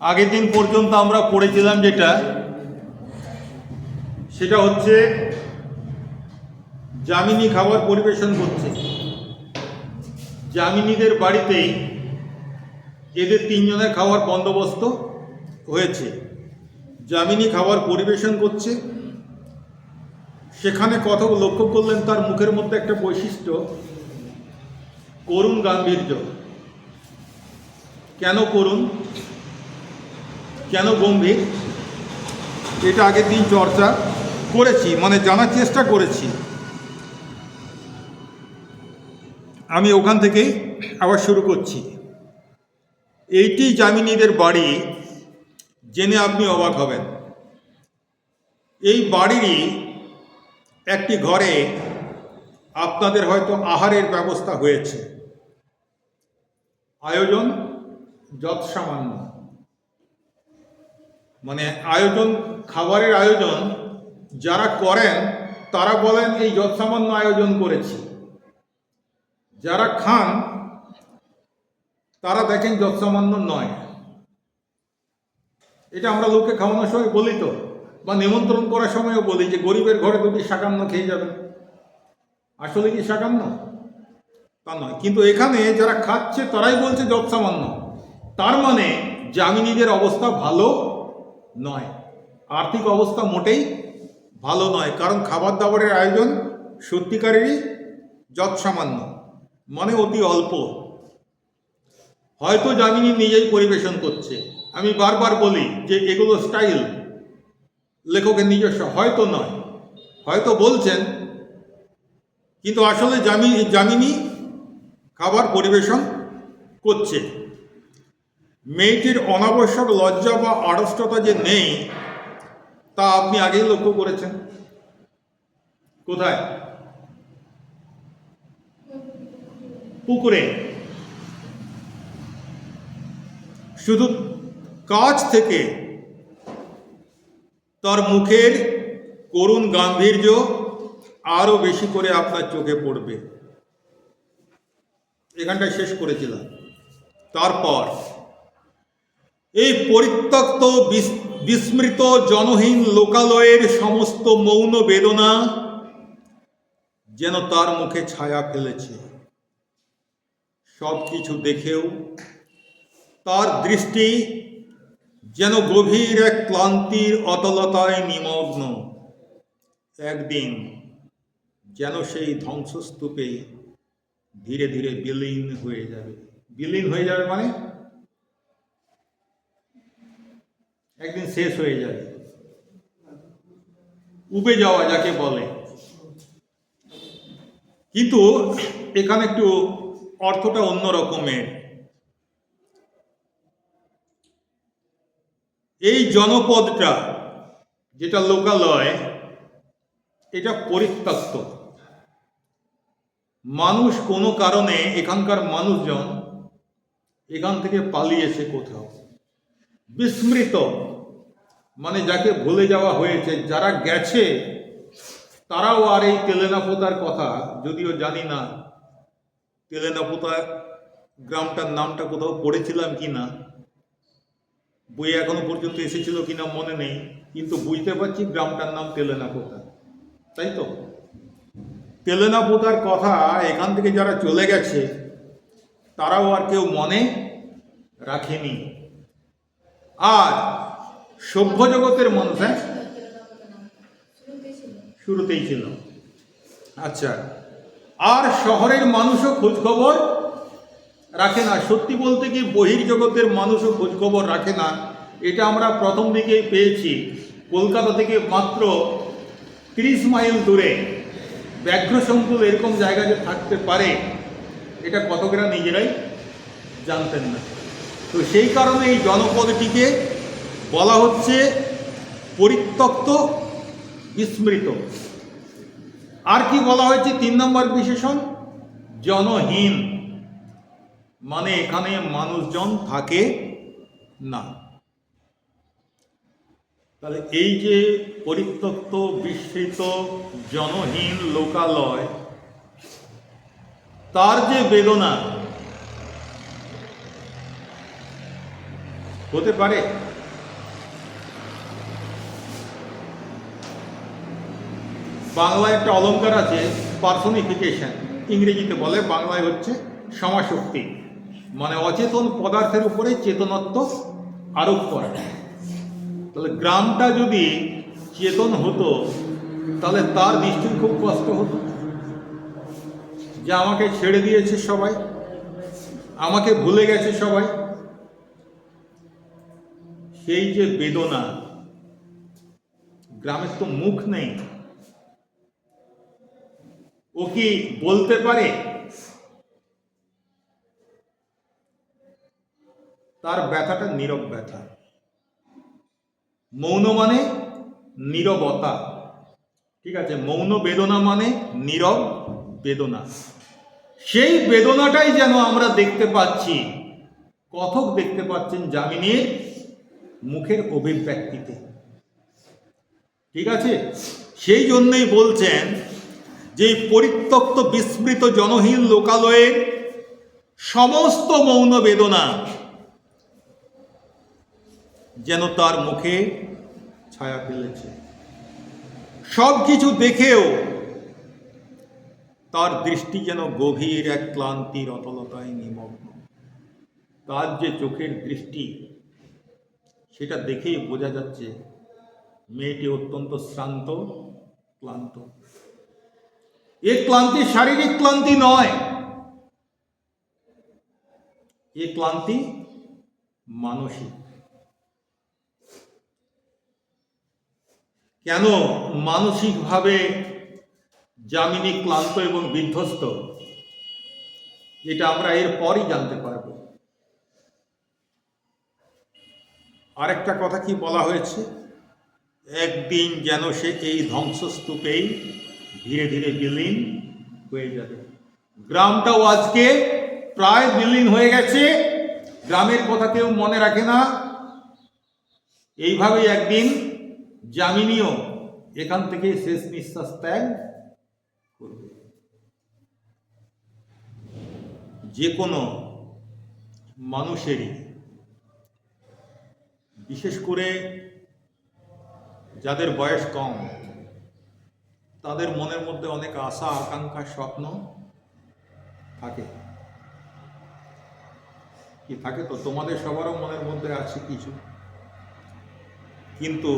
আগের দিন পর্যন্ত আমরা পড়েছিলাম যেটা, সেটা হচ্ছে জামিনী খাবার পরিবেশন করছে। জামিনীদের বাড়িতেই এদের তিনজনের খাওয়ার বন্দোবস্ত হয়েছে। জামিনী খাবার পরিবেশন করছে। সেখানে কথা লক্ষ্য করলেন তার মুখের মধ্যে একটা বৈশিষ্ট্য, করুণ গাম্ভীর্য। কেন করুণ? কেন গম্ভীর? এটা আগের দিন চর্চা করেছি মানে জানার চেষ্টা করেছি। আমি ওখান থেকেই আবার শুরু করছি। এইটি জামিনীদের বাড়ি, জেনে আপনি অবাক হবেন। এই বাড়িরই একটি ঘরে আপনাদের হয়তো আহারের ব্যবস্থা হয়েছে। আয়োজন যৎসামান্য। মানে আয়োজন, খাবারের আয়োজন যারা করেন, তারা বলেন এই যৎসামান্য আয়োজন করেছি। যারা খান, তারা দেখেন যৎসামান্য নয়। এটা আমরা লোকে খাওয়ানোর সময় বলি তো, বা নিমন্ত্রণ করার সময়ও বলি যে গরিবের ঘরে দুটি সাকান্ন খেয়ে যাবেন। আসলে কি সাকান্ন? তা নয়। কিন্তু এখানে যারা খাচ্ছে, তারাই বলছে যৎসামান্য তার মানে জামিনীদের অবস্থা ভালো নয়। আর্থিক অবস্থা মোটেই ভালো নয়, কারণ খাবার দাবারের আয়োজন সত্যিকারেরই যৎসামান্য মানে অতি অল্প। হয়তো জামিনী নিজেই পরিবেশন করছে। আমি বারবার বলি যে এগুলো স্টাইল, লেখকের নিজস্ব, হয়তো নয়। হয়তো বলছেন, কিন্তু আসলে জামি জামিনী খাবার পরিবেশন করছে। মেয়েটির অনাবশ্যক লজ্জা বা আড়ষ্টতা যে নেই, তা আপনি আগেই লক্ষ্য করেছেন। কোথায়? পুকুরে। শুধু কাছ থেকে তার মুখের করুণ গাম্ভীর্য আরও বেশি করে আপনার চোখে পড়বে। এখানটায় শেষ করেছিলাম। তারপর এই পরিত্যক্ত বিস- বিস্মৃত জনহীন লোকালয়ের সমস্ত মৌন বেদনা যেন তার মুখে ছায়া ফেলেছে। সব কিছু দেখেও তার দৃষ্টি যেন গভীর এক ক্লান্তির অতলতায় নিমগ্ন। একদিন যেন সেই ধ্বংসস্তূপে ধীরে ধীরে বিলীন হয়ে যাবে। বিলীন হয়ে যাবে মানে একদিন শেষ হয়ে যাবে। উবে যাওয়া যাকে বলে। কিন্তু এখানে একটু অর্থটা অন্য রকমের। এই জনপদটা যেটা লোকালয়, এটা পরিত্যক্ত। মানুষ কোনো কারণে এখানকার মানুষজন এখান থেকে পালিয়েছে কোথাও। বিস্মৃত। মানে যাকে ভুলে যাওয়া হয়েছে, যারা গেছে, তারাও আর এই তেলেনাপোতার কথা যদিও জানি না। তেলেনাপোতা গ্রামটার নামটা কোথাও পড়েছিলাম কি না? বই এখনও পর্যন্ত এসেছিল কিনা মনে নেই, কিন্তু বুঝতে পারছি গ্রামটার নাম তেলেনাপোতা। তাই তো? তেলেনাপোতার কথা এখান থেকে যারা চলে গেছে, তারাও আর কেউ মনে রাখেনি। আর সভ্য জগতের মানুষ হ্যাঁ? শুরুতেই ছিল। আচ্ছা আর শহরের মানুষও খোঁজ খবর রাখে না। সত্যি বলতে কি, বহির্জগতের মানুষও খোঁজ খবর রাখে না। এটা আমরা প্রথম দিকেই পেয়েছি। কলকাতা থেকে মাত্র তিরিশ মাইল দূরে ব্যাঘ্র সংকুল এরকম জায়গা যে থাকতে পারে, এটা কতকরা নিজেরাই জানতেন না। তো সেই কারণে এই জনপদটিকে বলা হচ্ছে পরিত্যক্ত বিস্মৃত। আর কি বলা হয়েছে? তিন নম্বর বিশেষণ, জনহীন। মানে এখানে মানুষজন থাকে না। তাহলে এই যে পরিত্যক্ত, বিস্মৃত, জনহীন লোকালয়, তার যে বেদনা, হতে পারে। বাংলায় একটা অলংকার আছে, পার্সনিফিকেশন, ইংরেজিতে বলে বাংলায় হচ্ছে সমাশক্তি। মানে অচেতন পদার্থের উপরে চেতনত্ব আরোপ করা। তাহলে গ্রামটা যদি চেতন হতো, তাহলে তার নিশ্চয়ই খুব কষ্ট হতো। যে আমাকে ছেড়ে দিয়েছে সবাই, আমাকে ভুলে গেছে সবাই। সেই যে বেদনা, গ্রামের তো মুখ নেই। ও কি বলতে পারে? তার ব্যথাটা নীরব ব্যথা। মৌন মানে নীরবতা। ঠিক আছে, মৌন বেদনা মানে নীরব বেদনা। সেই বেদনাটাই যেন আমরা দেখতে পাচ্ছি। কথক দেখতে পাচ্ছেন জামিনীর মুখের অভিব্যক্তিতে। ঠিক আছে? সেই জন্যই বলছেন যে পরিত্যক্ত বিস্মৃত জনহীন লোকালয়ের সমস্ত মৌন বেদনা যেন তার মুখে ছায়া ফেলেছে। সব কিছু দেখেও তার দৃষ্টি যেন গভীর এক ক্লান্তির অতলতায় নিমগ্ন। তার যে চোখের দৃষ্টি, সেটা দেখেই বোঝা যাচ্ছে মেয়েটি অত্যন্ত শ্রান্ত, ক্লান্ত। এ ক্লান্তি শারীরিক ক্লান্তি নয়। এ ক্লান্তি মানসিক। কেন মানসিকভাবে জামিনী ক্লান্ত এবং বিধ্বস্ত? এটা আমরা এর পরই জানতে পারব। আরেকটা কথা কি বলা হয়েছে? একদিন যেন সে এই ধ্বংসস্তূপেই ধীরে ধীরে বিলীন হয়ে যাবে। গ্রামটাও আজকে প্রায় বিলীন হয়ে গেছে। গ্রামের কথা কেউ মনে রাখে না। এইভাবেই একদিন জামিনীয় এখান থেকে শেষ নিঃশ্বাস ত্যাগ করবে। যে কোনো মানুষেরই, বিশেষ করে যাদের বয়স কম তাদের মনের মধ্যে অনেক আশা, আকাঙ্ক্ষা, স্বপ্ন থাকে। কি থাকে তো? তোমাদের সবারও মনের মধ্যে আছে কিছু। কিন্তু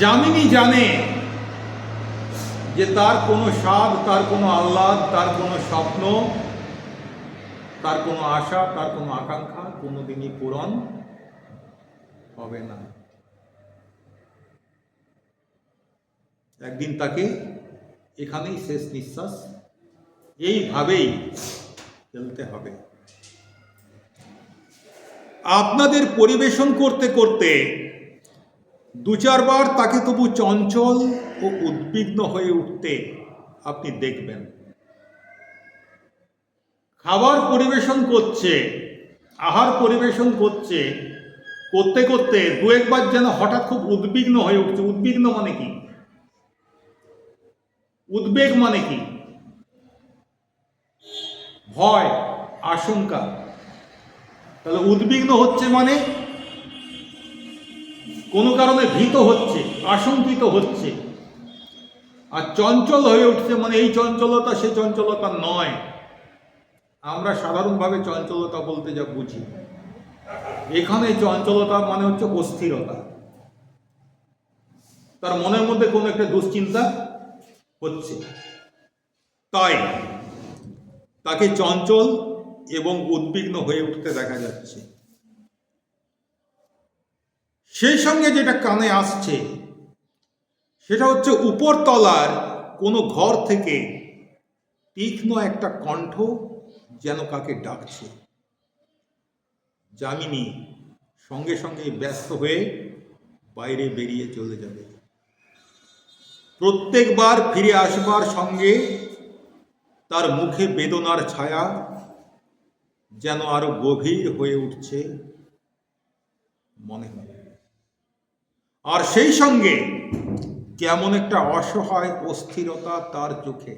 জামিনী জানে যে তার কোনো স্বাদ, তার কোনো আহ্লাদ, তার কোনো স্বপ্ন, তার কোনো আশা, তার কোনো আকাঙ্ক্ষা কোনোদিনই পূরণ হবে না। একদিন তাকে এখানেই শেষ নিঃশ্বাস। এইভাবেই ফেলতে হবে। আপনাদের পরিবেশন করতে করতে দু চারবার তাকে তবু চঞ্চল ও উদ্বিগ্ন হয়ে উঠতে আপনি দেখবেন। খাবার পরিবেশন করছে, আহার পরিবেশন করছে, করতে করতে দু একবার যেন হঠাৎ খুব উদ্বিগ্ন হয়ে উঠছে। উদ্বিগ্ন মানে কি? উদ্বেগ মানে কি? ভয়, আশঙ্কা। তাহলে উদ্বিগ্ন হচ্ছে মানে? কোনো কারণে ভীত হচ্ছে, আশঙ্কিত হচ্ছে। আর চঞ্চল হয়ে উঠছে মানে এই চঞ্চলতা সে চঞ্চলতা নয়। আমরা সাধারণভাবে চঞ্চলতা বলতে যা বুঝি। এখানে চঞ্চলতা মানে হচ্ছে অস্থিরতা। তার মনের মধ্যে কোনো একটা দুশ্চিন্তা হচ্ছে। তাই তাকে চঞ্চল এবং উদ্বিগ্ন হয়ে উঠতে দেখা যাচ্ছে। সেই সঙ্গে যেটা কানে আসছে, সেটা হচ্ছে উপরতলার কোনো ঘর থেকে তীক্ষ্ণ একটা কণ্ঠ যেন কাকে ডাকছে। যামিনী সঙ্গে সঙ্গে ব্যস্ত হয়ে বাইরে বেরিয়ে চলে যাবে। প্রত্যেকবার ফিরে আসবার সঙ্গে তার মুখে বেদনার ছায়া যেন আরও গভীর হয়ে উঠছে মনে হয় আর সেই সঙ্গে কেমন একটা অসহায় অস্থিরতা তার চোখে।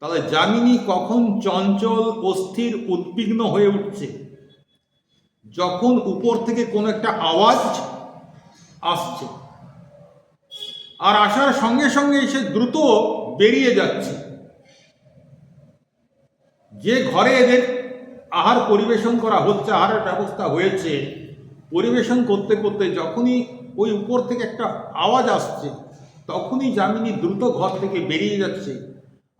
তাহলে যামিনী কখন চঞ্চল, অস্থির, উদ্বিগ্ন হয়ে উঠছে? যখন উপর থেকে কোনো একটা আওয়াজ আসছে। আর আসার সঙ্গে সঙ্গে সে দ্রুত বেরিয়ে যাচ্ছে। যে ঘরে এদের আহার পরিবেশন করা হচ্ছে, আহারের ব্যবস্থা হয়েছে, পরিবেশন করতে করতে যখনই ওই উপর থেকে একটা আওয়াজ আসছে, তখনই যামিনী দ্রুত ঘর থেকে বেরিয়ে যাচ্ছে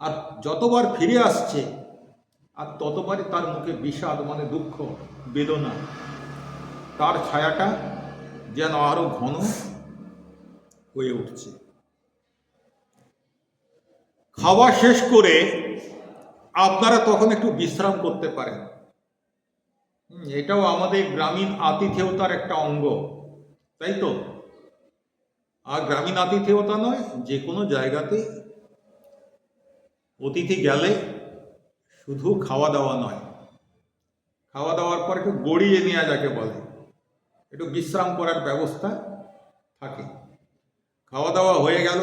আর যতবার ফিরে আসছে, আর ততবারই তার মুখে বিষাদ মানে দুঃখ, বেদনা। তার ছায়াটা যেন আরও ঘন হয়ে উঠছে। খাওয়া শেষ করে আপনারা তখন একটু বিশ্রাম করতে পারেন। এটাও আমাদের গ্রামীণ আতিথেয়তার একটা অঙ্গ, তাই তো? আর গ্রামীণ আতিথেয়তা নয়, যে কোনো জায়গাতে অতিথি গেলে শুধু খাওয়া দাওয়া নয়। খাওয়া দাওয়ার পর একটু গড়িয়ে নেওয়া যাকে বলে, একটু বিশ্রাম করার ব্যবস্থা থাকে। খাওয়া দাওয়া হয়ে গেল।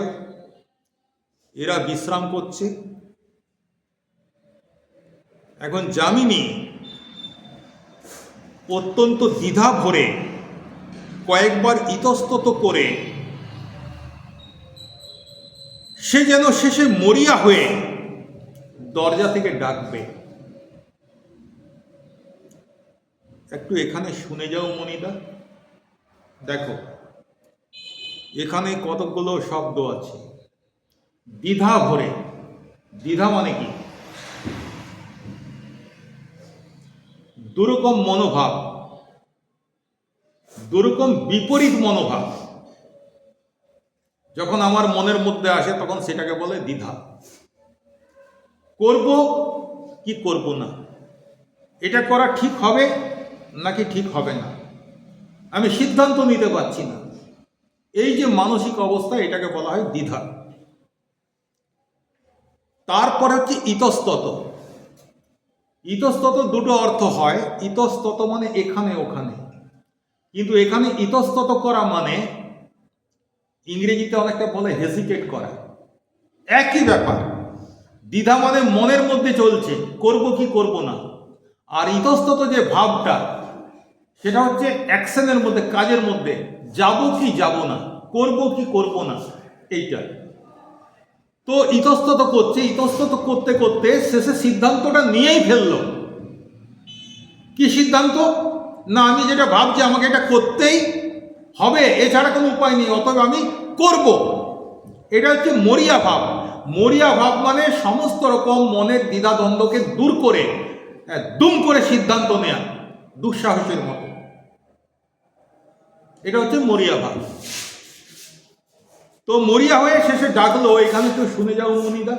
এরা বিশ্রাম করছে। এখন যামিনী অত্যন্ত দ্বিধা ভরে কয়েকবার ইতস্তত করে সে যেন শেষে মরিয়া হয়ে দরজা থেকে ডাকবে। একটু এখানে শুনে যাও মনিদা দেখো এখানে কতগুলো শব্দ আছে? দ্বিধা ভরে। দ্বিধা মানে কি? দুরকম মনোভাব। দুরকম বিপরীত মনোভাব। যখন আমার মনের মধ্যে আসে, তখন সেটাকে বলে দ্বিধা। করব কি করব না? এটা করা ঠিক হবে নাকি ঠিক হবে না? আমি সিদ্ধান্ত নিতে পারছি না। এই যে মানসিক অবস্থা, এটাকে বলা হয় দ্বিধা। তারপর হচ্ছে ইতস্তত। ইতস্তত দুটো অর্থ হয়, ইতস্তত মানে এখানে, ওখানে। কিন্তু এখানে ইতস্তত করা মানে ইংরেজিতে অনেকটা বলে হেজিটেট করা। একই ব্যাপার। দ্বিধা মানে মনের মধ্যে চলছে, করব কি করব না। আর ইতস্তত যে ভাবটা সেটা হচ্ছে অ্যাকশনের মধ্যে কাজের মধ্যে। যাব কি যাব না করব কি করব না এইটা। তো ইতস্তত করছে ইতস্তত করতে করতে শেষে সিদ্ধান্তটা নিয়েই ফেলল। কি সিদ্ধান্ত? না আমি যেটা ভাবছি আমাকে এটা করতেই হবে এছাড়া কোনো উপায় নেই অতএব আমি করব। এটা হচ্ছে মরিয়া ভাব। মরিয়া ভাব মানে সমস্ত রকম মনের দ্বিধাদ্বন্দ্বকে দূর করে আহ, দুম করে সিদ্ধান্ত নেয়া। দুঃসাহসের মতো। এটা হচ্ছে মরিয়া ভাব। তো মরিয়া হয়ে শেষে ডাকলো এখানে তো শুনে যাও মনিদা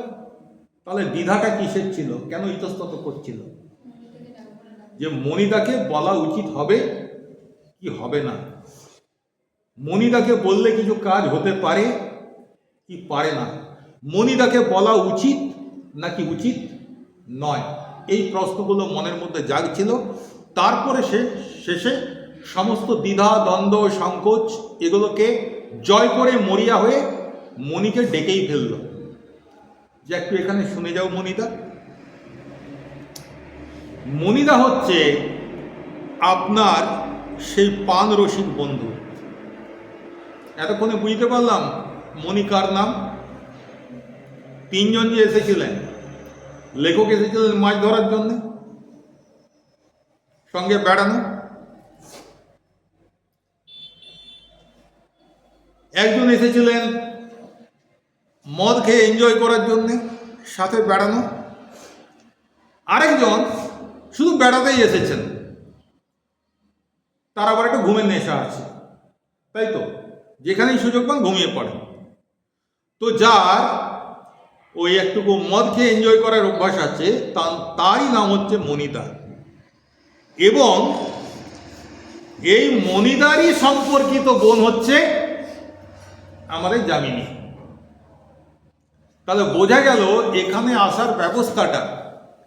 তাহলে দ্বিধাটা কিসের ছিল? কেন ইতস্তত করছিল? যে মনিদাকে বলা উচিত হবে কি হবে না। মনিদাকে বললে কিছু কাজ হতে পারে কি পারে না। মনিদাকে বলা উচিত নাকি উচিত নয়? এই প্রশ্নগুলো মনের মধ্যে জাগছিল। তারপরে সে শেষে সমস্ত দ্বিধা, দ্বন্দ্ব, সংকোচ এগুলোকে জয় করে মরিয়া হয়ে মনিকে ডেকেই ফেলল। যে একটু এখানে শুনে যাও মনিদা মনিদা হচ্ছে আপনার সেই পান রসিক বন্ধু। এতক্ষণে বুঝতে পারলাম মনিকার নাম? তিনজন যে এসেছিলেন, লেখক এসেছিলেন মাছ ধরার জন্য। সঙ্গে বেড়ানো। একজন এসেছিলেন মদ খেয়ে এনজয় করার জন্যে, সাথে বেড়ানো। আরেকজন শুধু বেড়াতেই এসেছেন। তার আবার একটা ঘুমের নেশা আছে। তাই তো? যেখানেই সুযোগ পান ঘুমিয়ে পড়ে তো যার ওই একটুকু মদ খেয়ে এনজয় করার অভ্যাস আছে তারই নাম হচ্ছে মনিদা এবং এই মনিদারই সম্পর্কিত বোন হচ্ছে আমাদের জামিনী তাহলে বোঝা গেল এখানে আসার ব্যবস্থাটা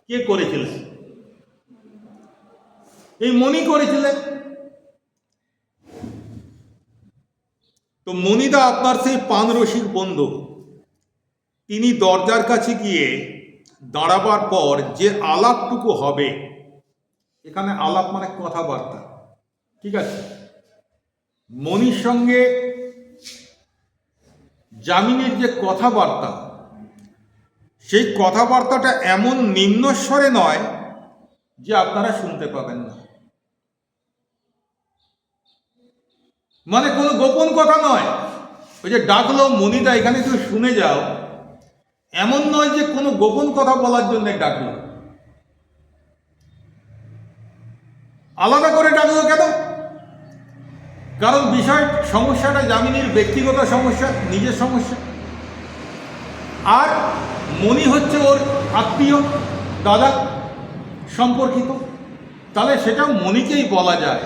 কে করেছিলেন এই মনি করেছিলেন তো মনিদা আপনার সেই পান রসিক বন্ধু। তিনি দরজার কাছে গিয়ে দাঁড়াবার পর যে আলাপটুকু হবে এখানে আলাপ মানে কথাবার্তা। ঠিক আছে? মনির সঙ্গে জামিনের যে কথাবার্তা, সেই কথাবার্তাটা এমন নিম্নস্বরে নয় যে আপনারা শুনতে পাবেন না। মানে কোনো গোপন কথা নয়। ওই যে ডাকলো, মনিদা, এখানে তুমি শুনে যাও। এমন নয় যে কোনো গোপন কথা বলার জন্য ডাকলো। আলাদা করে ডাকলো কেন? কারণ বিষয় সমস্যাটা জামিনীর ব্যক্তিগত সমস্যা, নিজের সমস্যা। আর মনি হচ্ছে ওর আত্মীয়, দাদা সম্পর্কিত। তাহলে সেটা মনিকেই বলা যায়,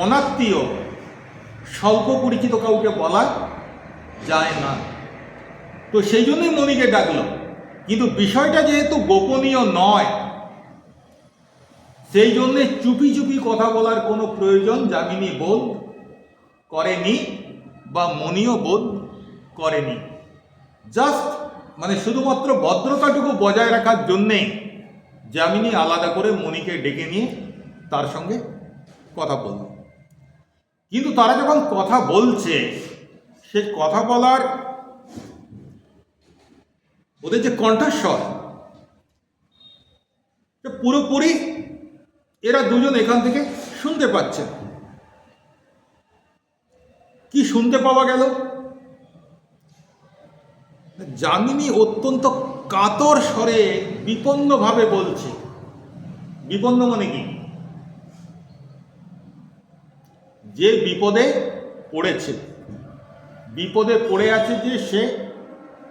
অনাত্মীয়, স্বল্প পরিচিত কাউকে বলা যায় না। তো সেই জন্যই মনিকে ডাকলো। কিন্তু বিষয়টা যেহেতু গোপনীয় নয় সেই জন্যে চুপি চুপি কথা বলার কোনো প্রয়োজন জামিনী বোধ করেনি বা মনিও বোধ করেনি। জাস্ট মানে শুধুমাত্র ভদ্রতাটুকু বজায় রাখার জন্যেই জামিনী আলাদা করে মনিকে ডেকে নিয়ে তার সঙ্গে কথা বলল। কিন্তু তারা যখন কথা বলছে, সে কথা বলার ওদের যে কণ্ঠস্বর পুরোপুরি এরা দুজন এখান থেকে শুনতে পাচ্ছে। কি শুনতে পাওয়া গেল? যামিনী অত্যন্ত কাতর স্বরে বিপন্নভাবে বলছে। বিপন্ন মানে কি? যে বিপদে পড়েছে, বিপদে পড়ে আছে যে সে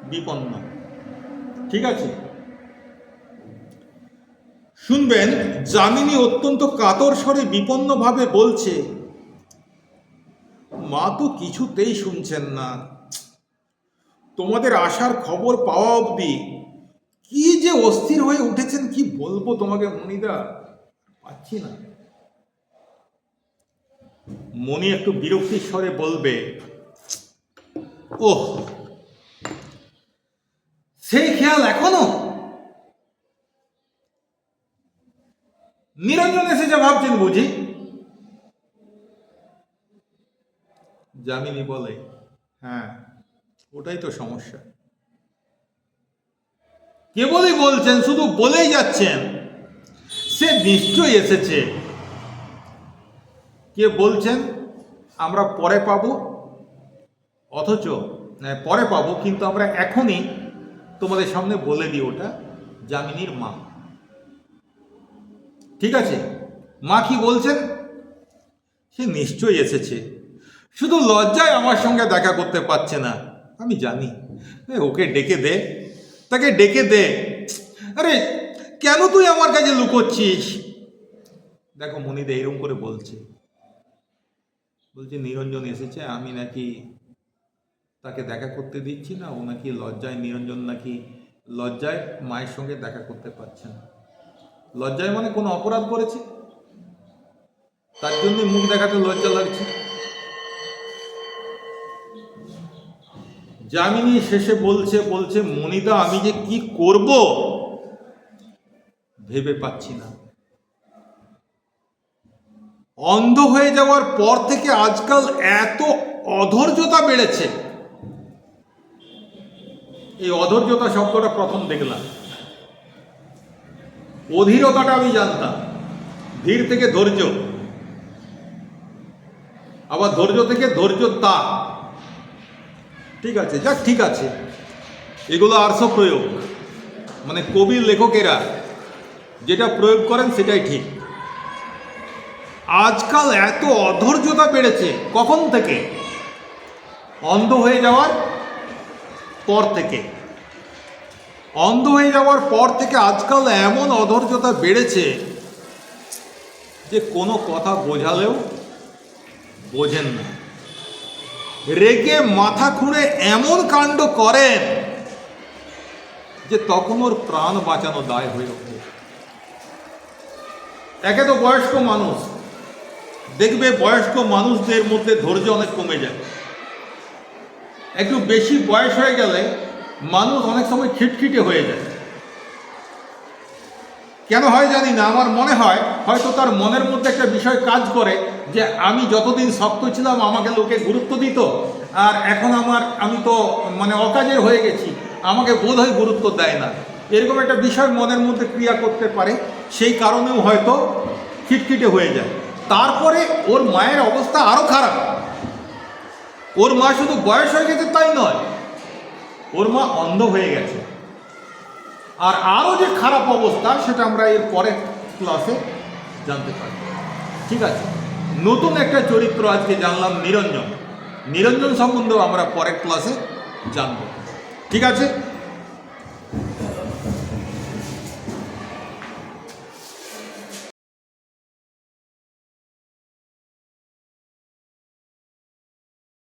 বিপন্ন। ঠিক আছে? শুনবেন, যামিনী অত্যন্ত কাতর স্বরে বিপন্নভাবে বলছে, মা তো কিছুতেই শুনছেন না। তোমাদের আসার খবর পাওয়া অবধি কি যে অস্থির হয়ে উঠেছেন কি বলব তোমাকে মনিদা পাচ্ছি না। মনি একটু বিরক্তির স্বরে বলবে, ওহ, সেই খেয়াল এখনও? নিরঞ্জন এসেছে ভাবছেন বুঝি? যামিনী বলে হ্যাঁ ওটাই তো সমস্যা। কেবলই বলছেন শুধু বলেই যাচ্ছেন। সে নিশ্চয়ই এসেছে। কে বলছেন আমরা পরে পাবো। অথচ আহ, পরে পাবো কিন্তু আমরা এখনই তোমাদের সামনে বলে দিই ওটা জামিনীর মা। ঠিক আছে? মা কি বলছেন? সে নিশ্চয়ই এসেছে। শুধু লজ্জায় আমার সঙ্গে দেখা করতে পারছে না। আমি জানি। ওকে ডেকে দে। তাকে ডেকে দে। আরে, কেন তুই আমার কাছে লুকোচ্ছিস? দেখো, মনিদা এরকম করে বলছে। বলছে, নিরঞ্জন এসেছে, আমি নাকি তাকে দেখা করতে দিচ্ছি না। ও নাকি লজ্জায়, নিরঞ্জন নাকি লজ্জায় মায়ের সঙ্গে দেখা করতে পারছে না। লজ্জায় মানে কোনো অপরাধ করেছে? তার জন্য মুখ দেখাতে লজ্জা লাগছে। যামিনী শেষে বলছে বলছে মনিদা আমি যে কি করব? ভেবে পাচ্ছি না। অন্ধ হয়ে যাওয়ার পর থেকে আজকাল এত অধৈর্যতা বেড়েছে। এই অধৈর্যতা শব্দটা প্রথম দেখলাম। অধীরতাটা আমি জানতাম। ধীর থেকে ধৈর্য। আবার ধৈর্য থেকে ধৈর্য তা ঠিক আছে, যাক, ঠিক আছে। এগুলো আর্স প্রয়োগ। মানে কবির লেখকেরা যেটা প্রয়োগ করেন সেটাই ঠিক। আজকাল এত অধৈর্যতা বেড়েছে কখন থেকে? অন্ধ হয়ে যাওয়ার পর থেকে। অন্ধ হয়ে যাওয়ার পর থেকে আজকাল এমন অধৈর্যতা বেড়েছে যে কোনো কথা বোঝালেও বোঝেন না। রেগে মাথা খুঁড়ে এমন কাণ্ড করেন যে তখন ওর প্রাণ বাঁচানো দায় হয়ে ওঠে। একে তো বয়স্ক মানুষ। দেখবে বয়স্ক মানুষদের মধ্যে ধৈর্য অনেক কমে যায়। একটু বেশি বয়স হয়ে গেলে মানুষ অনেক সময় খিটখিটে হয়ে যায়। কেন হয় জানি না, আমার মনে হয় হয়তো তার মনের মধ্যে একটা বিষয় কাজ করে যে আমি যতদিন শক্ত ছিলাম, আমাকে লোকে গুরুত্ব দিত, আর এখন আমার, আমি তো মানে অকাজের হয়ে গেছি, আমাকে বোধহয় গুরুত্ব দেয় না। এরকম একটা বিষয় মনের মধ্যে ক্রিয়া করতে পারে, সেই কারণেও হয়তো খিটখিটে হয়ে যায়। তারপরে ওর মায়ের অবস্থা আরও খারাপ। ওর মা শুধু বয়স হয়ে গেছে তাই নয় ওর মা অন্ধ হয়ে গেছে। আর আরও যে খারাপ অবস্থা, সেটা আমরা এর পরের ক্লাসে জানতে পারি ঠিক আছে? নতুন একটা চরিত্র আজকে জানলাম, নিরঞ্জন। নিরঞ্জন সম্বন্ধেও আমরা পরের ক্লাসে জানব। ঠিক আছে?